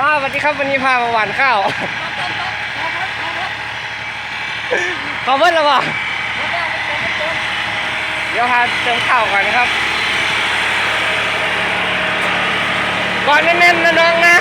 อ้าวสวัสดีครับวันนี้พามาหวานข้าวขอเบิ้ลแล้วบ่เดี๋ยวพาเติมข้าวก่อนนะครับก่อนแน่นๆนะน้องนะ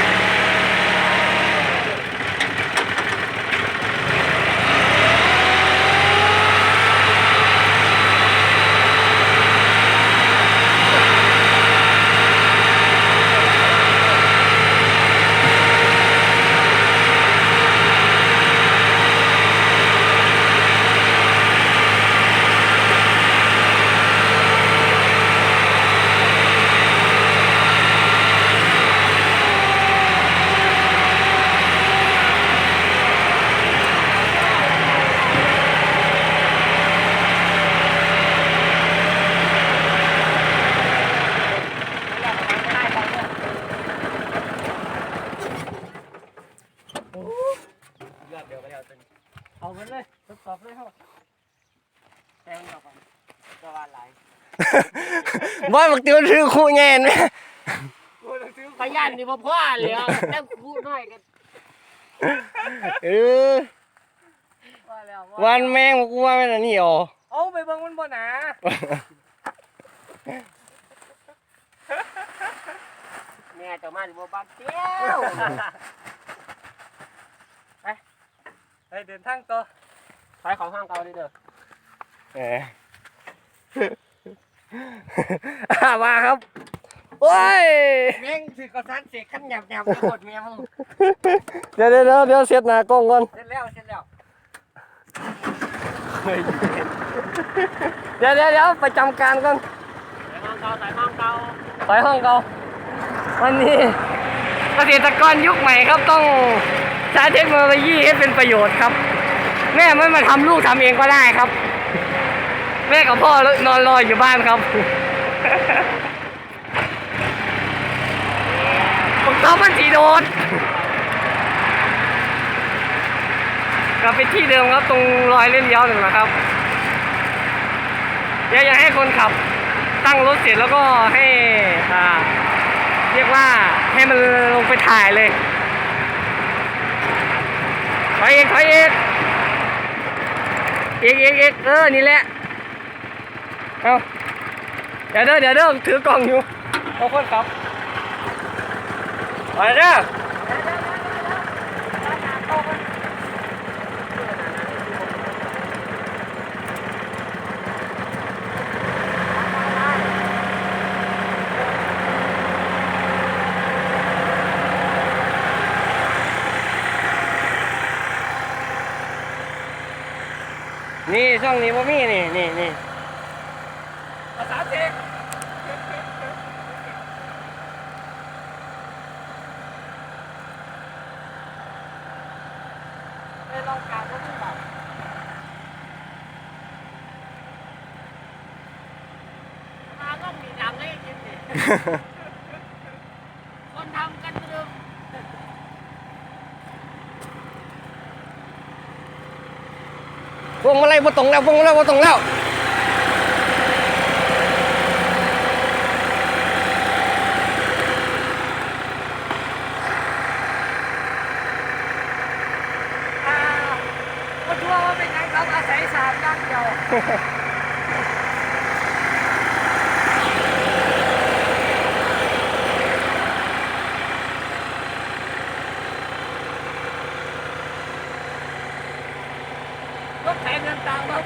ยอดเดียวก็แล้วตัวนี้เอามันเลยทดส อบเลยครับแทงดอกก่อนก็ว่าหลายบ่บักติวถือคู่แง่นไหมขยันนี่บ่พ่อเลยอะแต่พูดน้อยกันเออว่าแล้ววันแมงบอกกูว่าไม่นอันนี่อ๋อเอาไปเบิ่งมันบ่หนาแม่เจ้ามานี่บ่บักเตี้ยว ไปไปเดินทางต่อ ไปของห้างเก่าดิเด้อเอออ่ามาครับ โอ้ย แม่งสิกระสันเสกขันหยับๆจะหมดแม่มึงเดี๋ยวเดี๋ยวเดี๋ยวเดี๋ยวเสียดหน้ากล้องก่อนเสร็จแล้วเสร็จแล้วเดี๋ยวเดี๋ยวเดี๋ยวประจำการก่อนไปห้องเก่าไปห้องเก่าไปห้องเราวันนี้เกษตรกรยุคใหม่ครับต้องใช้เทคโนโลยีให้เป็นประโยชน์ครับ แม่ไม่มาทำลูกทำเองก็ได้ครับ แม่กับพ่อนอนรออยู่บ้านครับผมชอบมันสีโดดกลับไปที่เดิมครับ ตรงรอยเล่นเลี้ยวหนึ่งนะครับเดี๋ยวอยากให้คนขับตั้งรถเสร็จแล้วก็ให้อ่าเรียกว่าให้มันลงไปถ่ายเลยถอยเอกถอยเอก เอกเอกเอกเออ นี่แหละ เอาเดี๋ยวเด้อเดี๋ยวเด้อถือกล่องอยู่เอาคนขับ ไปเด้อ นี่ช่องนี้บ่มีนี่นี่นี่ภาษาเสกไปลองการบ่มีบัตรมาต้องมีดังให้จริงดิ คนทำกันตรึม พวงมาลัยบ่ตรงแล้วพวงมาลัยบ่ตรงแล้วอ่าก็ทั่วว่าเป็นไงครับอาศัยสามอย่างเดียวรถแทนเงินตาม ครับ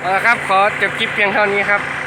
เอาละครับ ขอจบคลิปเพียงเท่านี้ครับ